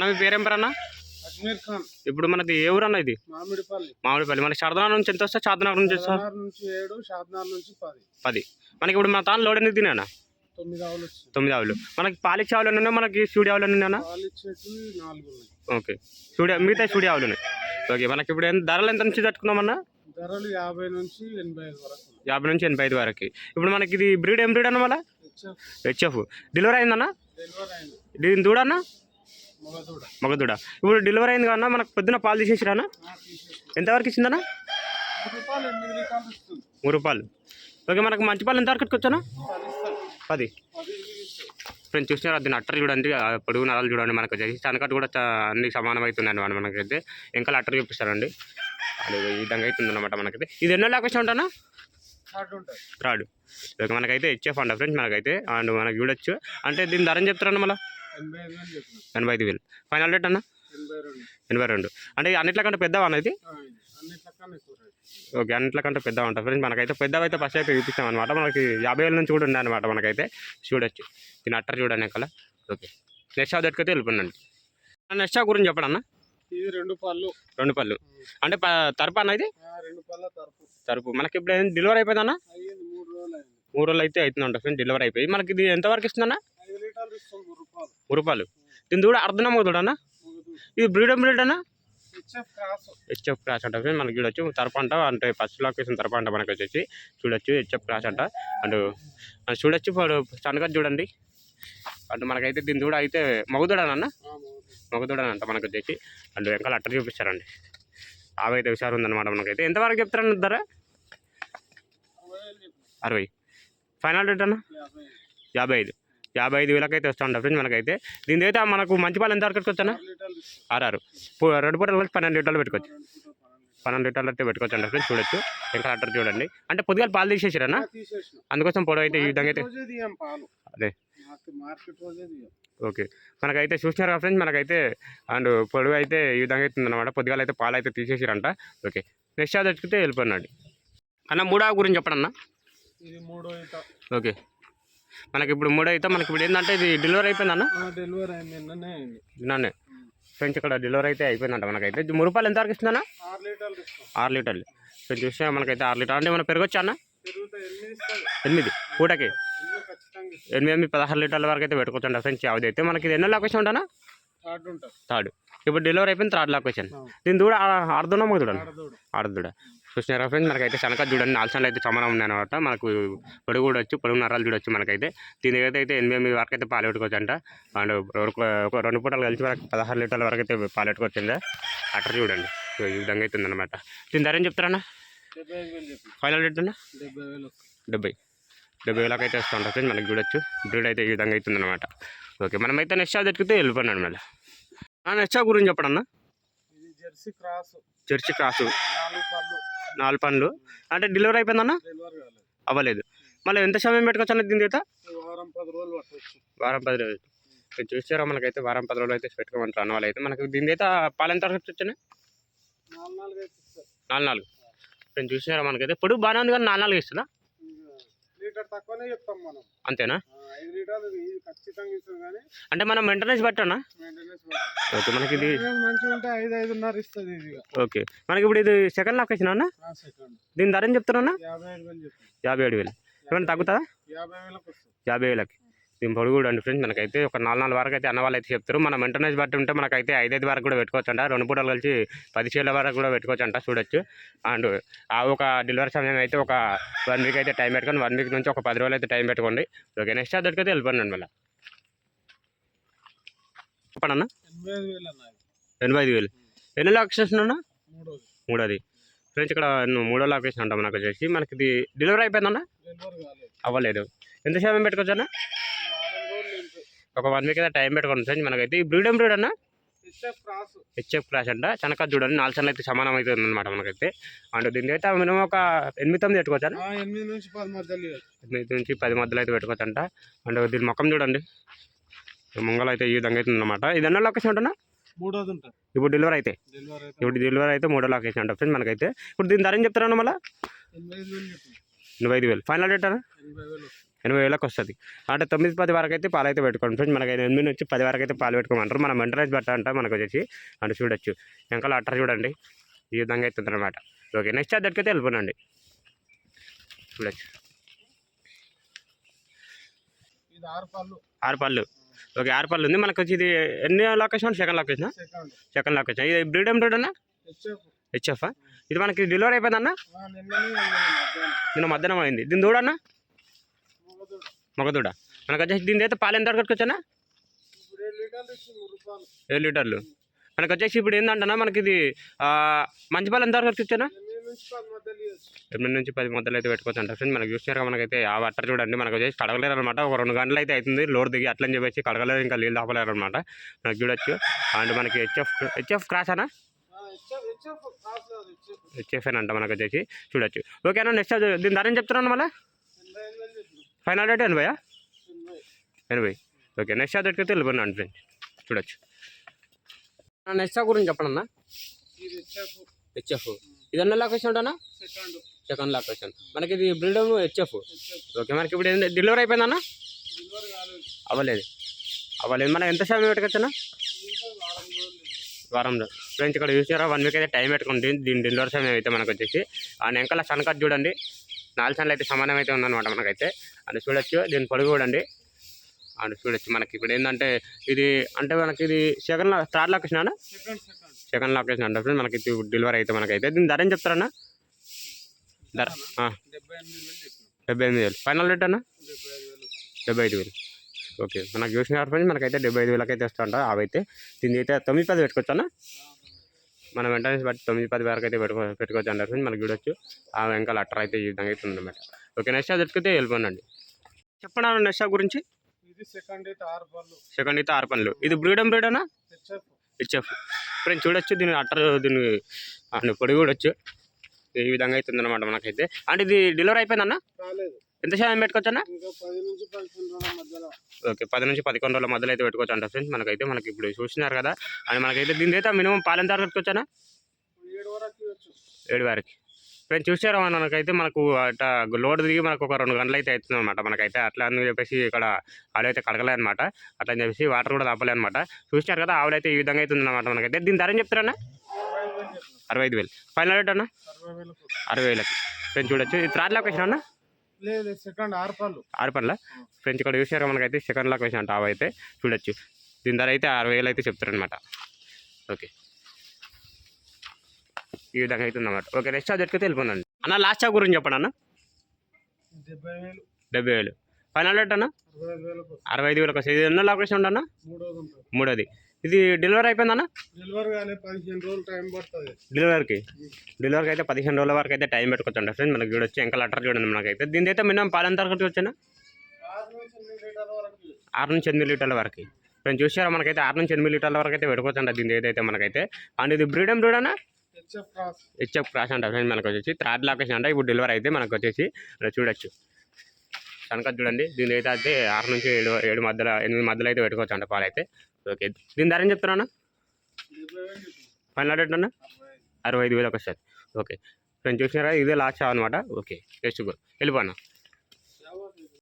అన్న మీ పేరేం పేరు అన్న అజ్మీర్ ఖాన్. ఇప్పుడు మనది ఏ ఊరు అన్న ఇది? మామిడిపల్లి. మామిడిపల్లి. మనకి శారదానగర్ నుంచి ఎంత వస్తే శారదానగర్ నుంచి వస్తా పదహారు నుంచి ఏడు షాద్నార్ నుంచి పది. పది. మనకి ఇప్పుడు మన తాను లోడ్ ఎందుకు తినా తొమ్మిది ఆవులు వచ్చింది తొమ్మిది ఆవులు. మనకి పాలిచ్చే ఆవులు ఉన్నాయి? మనకి స్టూడియో ఆవులు ఉన్నాయన్నా ఓకే. స్టూడియో మిగతా స్టూడియో ఆవులు ఉన్నాయి. ఓకే మనకి ఇప్పుడు ఎంత ధరలు ఎంత నుంచి తట్టుకున్నామన్నా ధరలు యాభై నుంచి ఎనభై ఐదు వరకు. యాభై నుంచి ఎనభై ఐదు వరకు. ఇప్పుడు మనకి ఇది బ్రీడ్ ఏం బ్రీడ్ అన్న మళ్ళీ? హెచ్ఎఫ్. డెలివరీ అయిందన్నా? డెలివరీ అయింది. దీని దూడన్నా? మగదూడ. ఇప్పుడు డెలివరీ అయింది కన్నా మనకు పొద్దున పాలు తీసేసిరానా? ఎంతవరకు ఇచ్చిందన్నా? మూడు రూపాయలు ఓకే మనకు మంచి పాలు ఎంతవరకు వచ్చానా పది ఫ్రెండ్స్ చూసినారు? అది అట్టర్ చూడండి పొడుగు నరాలు చూడండి. మనకు చనకట్టు కూడా అన్ని సమానం అవుతుంది అనమాట మనకైతే. ఇంకా అట్టర్ చూపిస్తారండి. అది ఈ విధంగా అవుతుంది అనమాట మనకైతే. ఇది ఎన్నో లాక్ వచ్చి ఉంటానా థర్డ్ రాడు ఓకే మనకైతే హెచ్ఎఫ్ అంట ఫ్రెండ్స్ మనకైతే అండ్ మనకి చూడొచ్చు. అంటే దీని ధర చెప్తారన్న మళ్ళీ? ఎనభై ఐదు వేలు ఫైనల్ రేట్ అన్న? ఎనభై రెండు. అంటే అన్నిట్లకంటే పెద్దవా అనేది ఆ, ఇది. ఓకే అన్నిట్లకంటే పెద్దగా ఉంటుంది ఫ్రెండ్స్. మనకైతే పెద్దవి అయితే ఫస్ట్ అయితే చూపిస్తాం అనమాట మనకి యాభై వేల నుంచి కూడా ఉన్నాయి అనమాట మనకైతే. చూడొచ్చు. దీని అట్టర్ చూడండి అక్కడ ఓకే. నెక్స్ట్ షాప్ దగ్గరికి వెళ్ళిపోయినండి నెక్స్ట్ షాప్ గురించి చెప్పండి అన్న. ఇది రెండు పళ్ళు. రెండు పళ్ళు. అంటే తరపు అన్న ఇది? ఆ, రెండు పళ్ళ తరపు. తరపు. మనకి ఇప్పుడు డెలివరీ అయిపోయిందన్న మూడు రోజులు అయితే అవుతుందంట ఫ్రెండ్స్ డెలివరీ అయిపోయి. మనకి ఇది ఎంతవరకు ఇస్తుందన్న? రూపాయలు దీని కూడా అర్ధన మొదలన్న మగదూడ ఇది బ్రీడ్ బ్రీడ్ అన్న హెచ్ఎఫ్ క్రాస్ అంట. మనకి చూడొచ్చు. తరపు అంట అంటే ఫస్ట్ లొకేషన్ తరపు అంట మనకి వచ్చేసి చూడొచ్చు హెచ్ఎఫ్ క్రాస్ అంట. అండ్ చూడొచ్చు. సన్నగా చూడండి. అండ్ మనకైతే దీని దూడ అయితే మగదూడనన్న ఆ, మగదూడ. మగదూడ అంట మనకు వచ్చేసి అండ్ వెనకాల అట్టర్ చూపిస్తారండి. అయితే హుషారు ఉందన్నమాట మనకైతే. ఎంతవరకు చెప్తారన్న ధర? అరవై ఫైనల్ రేట్ అన్న? యాభై ఐదు. యాభై ఐదు వేలకైతే వస్తూ ఉంటాం ఫ్రెండ్స్ మనకైతే. దీని అయితే మనకు మంచి పాలు ఎంత వరకు వచ్చానా ఆరు లీటర్లు ఇస్తాం ఆరు పు- రెండు పూటలు కలిసి పన్నెండు లీటర్లు పెట్టుకోవచ్చు. పన్నెండు లీటర్లు అయితే పెట్టుకోవచ్చు అంట ఫ్రెండ్స్ చూడొచ్చు. ఇంకా అట్టర్ చూడండి. అంటే పొద్దుగా పాలు తీసేసారనా లీటర్లు తీసేసిన. అందుకోసం పొడవు అయితే ఈ విధంగా అయితే అదే. ఓకే. మనకైతే చూసినారు కదా ఫ్రెండ్స్ మనకైతే అండ్ పొడవు అయితే ఈ విధంగా అవుతుంది అనమాట పొద్దుగాల అయితే పాలు అయితే తీసేసారంట. ఓకే. నెక్స్ట్ అది తెచ్చుకుంటే వెళ్ళిపోయినాడు. అన్న మూడో గురించి చెప్పడన్నా. ఇది మూడో ఈత. ఓకే. మనకి ఇప్పుడు మూడో అయితే మనకి ఇప్పుడు ఏంటంటే ఇది డెలివరీ అయిపోయిందన్న డెలివరీ అయింది. నిన్ననే. ఫ్రెండ్స్ ఇక్కడ డెలివరీ అయితే అయిపోయిందంట మనకైతే. మూడు రూపాయలు ఎంతవరకు ఇస్తుందన్న? ఆరు లీటర్లు లీటర్లు. ఫ్రెండ్స్ చూస్తే మనకైతే ఆరు లీటర్ అంటే మనం పెరగొచ్చా అన్న? ఎనిమిది పూటకి? ఎనిమిది ఎనిమిది పదహారు లీటర్ల వరకు అయితే పెట్టుకోవచ్చు ఫ్రెండ్స్ యావది అయితే మనకి ఎన్నో లొకేషన్ ఉంటానా థర్డ్. ఇప్పుడు డెలివరీ అయిపోయింది థర్డ్ లొకేషన్ ఆ. దీని దూడ అర్ధనో మొగ చూడండి. ఆడదోడు ఆడదూడ చూసినారా ఫ్రెండ్స్ మనకైతే శనక చూడండి ఆల్సన్లు అయితే సమానం ఉన్నాయి అనమాట మనకు పొడుగు కూడా వచ్చు పొడుగు నరాలు చూడొచ్చు మనకైతే. దీని అయితే అయితే ఎనిమిది ఎనిమిది వరకు అయితే పాలు పెట్టుకోవచ్చు అంట అండ్ ఒక రెండు పూటలు కలిసి మనకి పదహారు లీటర్ల వరకు అయితే పాలు పెట్టుకోవచ్చిందా అట్లా చూడండి. ఈ విధంగా అయితే ఉందన్నమాట. దీని ధర ఏం చెప్తారన్నా? ఫైనల్ రేట్ అన్నా? డెబ్బై. డెబ్బై వేలకు అయితే వస్తూ ఉంటుంది ఫ్రెండ్స్ మనకి చూడొచ్చు. బ్రీడ్ అయితే ఈ విధంగా అవుతుందన్నమాట ఓకే మనమైతే నెక్స్ట్ షాప్ తెచ్చితే వెళ్ళిపోయినాడు మళ్ళీ షాప్ గురించి చెప్పడన్నా. Jersey cross. Church cross. నాలుగు పనులు అంటే డెలివరీ అయిపోయిందన్నా? అవ్వలేదు. మళ్ళీ ఎంత సమయం పెట్టుకోవచ్చు అన్న దీని అయితే ఈ వారం పది రోజులు వారం పది రోజులు. మీరు చూసారా మనకైతే వారం పది రోజులు అయితే పెట్టుకోమంటారు అన్న వాళ్ళు అయితే మనకి దీని అయితే పాలు ఎంత వరకు వచ్చినాయి నాలుగు నాలుగు నేను చూసారా మనకైతే? పొడుగు బాగానే ఉంది కానీ నాలుగు నాలుగు ఇస్తుందా? లీటర్ తక్కువనే చెప్తాం మనం. అంతేనా? ఆ, ఐదు లీటర్లు ఇది ఖచ్చితంగా ఇస్తాం కానీ అంటే మనం మెయింటెనెన్స్ పెట్టానా మెయింటెనెన్స్ ఓకే మనకి ఇది మంచిగా ఉంటే ఐదు ఐదున్నర ఇస్తుంది ఇది ఇక. ఓకే. మనకి ఇప్పుడు ఇది సెకండ్ లాక్ వచ్చినా అన్న? సెకండ్ దీని ధర ఏం చెప్తున్నా యాభై ఐదు వేలు యాభై ఏడు వేలు. ఏమైనా తగ్గుతుందా? యాభై వేలకు వస్తుంది. యాభై వేలకి. దీని పొడుగు కూడా అండి ఫ్రెండ్స్ మనకైతే ఒక నాలుగు నాలుగు వరకు అయితే అన్న వాళ్ళు అయితే చెప్తారు. మన మెయింటెనెన్స్ బట్టి ఉంటే మనకైతే ఐదైదు వరకు కూడా పెట్టుకోవచ్చు అంట రెండు పూటలు కలిసి పది చీల వరకు కూడా పెట్టుకోవచ్చు అంట చూడొచ్చు. అండ్ ఆ ఒక డెలివరీ సమయం అయితే ఒక వన్ వీక్ అయితే టైం పెట్టుకొని వన్ వీక్ నుంచి ఒక పది రోజులు అయితే టైం పెట్టుకోండి. ఓకే నెక్స్ట్ అద్దరికి అయితే వెళ్ళిపోండి మళ్ళీ. చెప్పండి అన్న ఎనభై ఐదు వేలు. ఎన్ని లొకేషన్ అన్న? మూడోది. ఫ్రెండ్స్ ఇక్కడ మూడో లొకేషన్ అంట మనకు వచ్చేసి. మనకి ఇది డెలివరీ అయిపోయిందన్న? అవ్వలేదు. ఎంత సమయం పెట్టుకోవచ్చు అన్న? ఒక వన్ వీక్ అయితే టైం పెట్టుకోండి ఫ్రెండ్స్ మనకైతే. ఈ బ్రీడ్ ఏం బ్రీడ్ అన్న హెచ్ఎఫ్ క్రాస్ అంట. చనక చూడండి నాలుగు సార్లు అయితే సమానం అవుతుంది అనమాట మనకైతే. అండ్ దీని అయితే మినిమం ఒక ఎనిమిది తొమ్మిది పెట్టుకోవచ్చు? ఎనిమిది నుంచి పది మధ్యలో ఇవ్వచ్చు. ఎనిమిది నుంచి పది మధ్యలో అయితే పెట్టుకోవచ్చు అంట అండ్ దీని ముఖం చూడండి. ముంగలు అయితే ఈ విధంగా అయితే ఉందన్నమాట. ఇది ఎన్నో లొకేషన్ ఉంటున్నా మూడోది ఉంటుంది. ఇప్పుడు డెలివరీ అయితే. అయితే. ఇప్పుడు డెలివరీ అయితే మూడో లొకేషన్ అంట ఫ్రెండ్స్ మనకైతే. ఇప్పుడు దీని ధర ఏం చెప్తారన్న మళ్ళీ? ఎనభై ఐదు వేలు. ఫైనల్ రేట్ అన్న? ఎనభై వేలకు వస్తుంది. అంటే తొమ్మిది పది వరకు అయితే పాలు అయితే పెట్టుకోండి. ఫ్రెండ్స్ మనకి ఎనిమిది నుంచి పది వరకు అయితే పాలు పెట్టుకోమంటారు. మన మెంటరైజ్ బట్ట అంట మనకు వచ్చేసి అంటే చూడొచ్చు. వెనకాల అట్టర్ చూడండి. ఈ విధంగా అవుతుంది అనమాట ఓకే నెక్స్ట్ అద్దెకి అయితే వెళ్ళిపోనండి. చూడొచ్చు. ఆరు పళ్ళు. ఆరు పళ్ళు. ఓకే ఆరు పళ్ళు ఉంది. మనకు వచ్చి ఇది ఎన్ని location? Second location? Second. Location. ఇది బ్రీడ్ ఏం బ్రీడ్ అన్న? హెచ్ఎఫ్. ఇది మనకి డెలివరీ అయిపోయిందన్న నిన్న మధ్యాహ్నం అయింది. దీని దూడన్న మూగదూడ. మగదూడ మనకు వచ్చేసి దీని అయితే పాలు ఎంత వరకు ఏడు లీటర్లు. మనకు వచ్చేసి ఇప్పుడు ఏంటంటనా మనకి ఇది మంచి పాలు ఎంత వరకు వచ్చానా? ఎనిమిది నుంచి పది మొదలు అయితే పెట్టుకోవచ్చు అంట ఫ్రెండ్ మనకు చూసినారు మనకైతే ఆ అట్ట చూడండి. మనకు వచ్చేసి కడగలేరు అనమాట ఒక రెండు గంటలు అయితే అవుతుంది. లోడ్ దిగి అట్లని చెప్పేసి కడగలేరు ఇంకా నీళ్ళు ఆపలేరు అనమాట మనకు చూడొచ్చు. అండ్ మనకి హెచ్ఎఫ్ హెచ్ఎఫ్ క్రాస్ అనా? హెచ్ఎఫ్ అంట మనకు వచ్చేసి చూడొచ్చు. ఓకేనా నెక్స్ట్ దీని ధర ఏం చెప్తున్నాను మళ్ళీ ఎనభై ఐదు వేలు చెప్పిన ఫైనల్ రేట్ ఎనభైయా ఎనభై ఎనభై. ఓకే నెక్స్ట్ అదైతే వెళ్ళిపోయినాను ఫ్రెండ్. చూడొచ్చు. నెక్స్ట్ గురించి చెప్పండి హెచ్ఎఫ్. ఇది అన్న లొకేషన్ ఉంటానా సెకండ్. Second location. మనకి ఇది బ్రీడమ్ హెచ్ఎఫ్. ఓకే మనకి ఇప్పుడు డెలివరీ అయిపోయిందన్న అవ్వలేదు. అవ్వలేదు. మనం ఎంత సమయం పెట్టుకొచ్చా. వారంలో ఫ్రెండ్స్ ఇక్కడ చూసారా? వన్ వీక్ అయితే టైం పెట్టుకుంది దీని డెలివరీ సమయం అయితే మనకు వచ్చేసి ఆ వెనకాల సన్కట్ చూడండి. నాలుగు సార్లు అయితే సమానం అయితే ఉందన్నమాట మనకైతే. అండ్ చూడొచ్చు దీని పొడుగు చూడండి అండ్. చూడొచ్చు మనకి ఇప్పుడు ఏంటంటే ఇది అంటే మనకి ఇది సెకండ్ థర్డ్ లొకేషన్ అన్న? సెకండ్ లొకేషన్ అంటే ఫ్రెండ్ మనకి ఇది డెలివరీ అయితే మనకైతే. దీని ధర ఏం చెప్తారన్న? ధర డెబ్బై ఎనిమిది వేలు. ఫైనల్ రేట్ అన్న? డెబ్బై ఐదు వేలు. ఓకే మనకు చూసిన ఫ్రెండ్స్ మనకైతే డెబ్బై ఐదు వేలకైతే వస్తూ ఉంటా అవైతే దీని అయితే తొమ్మిది పది పెట్టుకోవచ్చు అన్న? మన వెంటనే బట్టి తొమ్మిది పది వరకు అయితే పెట్టుకో పెట్టుకోవచ్చు అంటారు. ఫ్రెండ్స్ మనకు చూడొచ్చు ఆ వెనకాల అట్టర్ అయితే ఈ విధంగా అయితే ఉందన్నమాట. ఓకే నెక్స్ట్ అది ఎత్తుకితే వెళ్ళిపోనండి. చెప్పండి నెక్స్ట్ గురించి. ఇది సెకండ్ అయితే ఆరు పనులు ఇది బ్రీడమ్ బ్రీడ్ అన్న హెచ్ఎఫ్. ఫ్రెండ్స్ చూడొచ్చు దీని అట్టర్ దీని పొడి చూడొచ్చు ఈ విధంగా అయితే ఉందన్నమాట మనకైతే. అంటే ఇది డెలివరీ అయిపోయిందన్న ఎంత శాతం పెట్టుకోవచ్చు అన్న? ఓకే పది నుంచి పదకొండు రోజుల మధ్యలో అయితే పెట్టుకోవచ్చు అంట ఫ్రెండ్స్. మనకైతే మనకి ఇప్పుడు చూసినారు కదా. అని మనకైతే దీని అయితే మినిమం పెట్టుకోవచ్చానా ఏడు వరకు ఇవ్వచ్చు. ఏడు వరకు. ఫ్రెండ్స్ చూసారా మనకైతే మనకు అట్ట లోడ్ దిగి మనకు ఒక రెండు గంటలు అయితే అవుతుంది అనమాట మనకైతే అట్లా అని చెప్పేసి ఇక్కడ ఆడైతే కడగలే అనమాట అట్లా అని చెప్పేసి వాటర్ కూడా తప్పలే అనమాట చూసినారు కదా ఆవిడైతే ఈ విధంగా అవుతుంది అనమాట మనకైతే. దీని ధర ఏం చెప్తారన్నా అరవై ఐదు వేలు. ఫైనల్ రేట్ అన్న? అరవై వేలకు. ఫ్రెండ్స్ చూడొచ్చు. ఇది థర్డ్ లొకేషన్ అన్న? లేదు సెకండ్ ఆరు పళ్ళు. ఆరు ఫ్రెండ్స్ ఇక్కడ చూసారా మనకైతే సెకండ్ లొకేషన్ అంట అయితే చూడొచ్చు. దీని ధర అయితే అరవై వేలు అయితే చెప్తారనమాట ఓకే. ఈ విధంగా అయితే ఉందన్నమాట. ఓకే నెక్స్ట్ అది ఎట్టుకైతే వెళ్ళిపోనండి అన్న లాస్ట్ చాక్ గురించి చెప్పండి అన్న. డెబ్బై వేలు. డెబ్బై వేలు. ఫైనల్ రేట్ అన్న? అరవై ఐదు వస్తుంది. ఇది ఎన్నో లొకేషన్ ఉండన్న మూడోది ఉంటుంది. మూడోది. ఇది డెలివరీ అయిపోయిందన్న? డెలివరీ కానీ పదిహేను రోజులు టైం పడుతుంది. డెలివరీకి? డెలివరీకి అయితే పదిహేను రోజుల వరకు అయితే టైం పెట్టుకోవచ్చు ఫ్రెండ్. మనకి చూడొచ్చు ఇంకా లెటర్ చూడండి మనకైతే. దీని అయితే మినిమం పాలెంత వరకు వచ్చాను? ఆరు నుంచి ఎనిమిది లీటర్ల వరకు. ఆరు నుంచి ఎనిమిది లీటర్ల వరకు. ఫ్రెండ్ చూసారా మనకైతే ఆరు నుంచి ఎనిమిది లీటర్ల వరకు అయితే పెట్టుకోవచ్చు దీని ఏదైతే మనకైతే. అండ్ ఇది బ్రీడమ్ బ్రీడ్ అన్న? HF cross. అంట ఫ్రెండ్ మనకు వచ్చేసి థర్డ్ లొకేషన్ అంట. ఇప్పుడు డెలివరీ అయితే మనకు వచ్చేసి చూడొచ్చు. కనుక చూడండి దీని అయితే అయితే ఆరు నుంచి ఏడు ఏడు మధ్యలో ఎనిమిది మధ్యలో అయితే పెట్టుకోవచ్చు అంట పాలు అయితే. ఓకే దీని ధర ఏం చెప్తారా ఫైనల్ రేట్ అన్న అరవై ఐదు అరవై ఐదు ఓకే ఫ్రెండ్ చూసినారా? ఇదే లాస్ట్ అనమాట ఓకే నెక్స్ట్ వెళ్ళిపోనా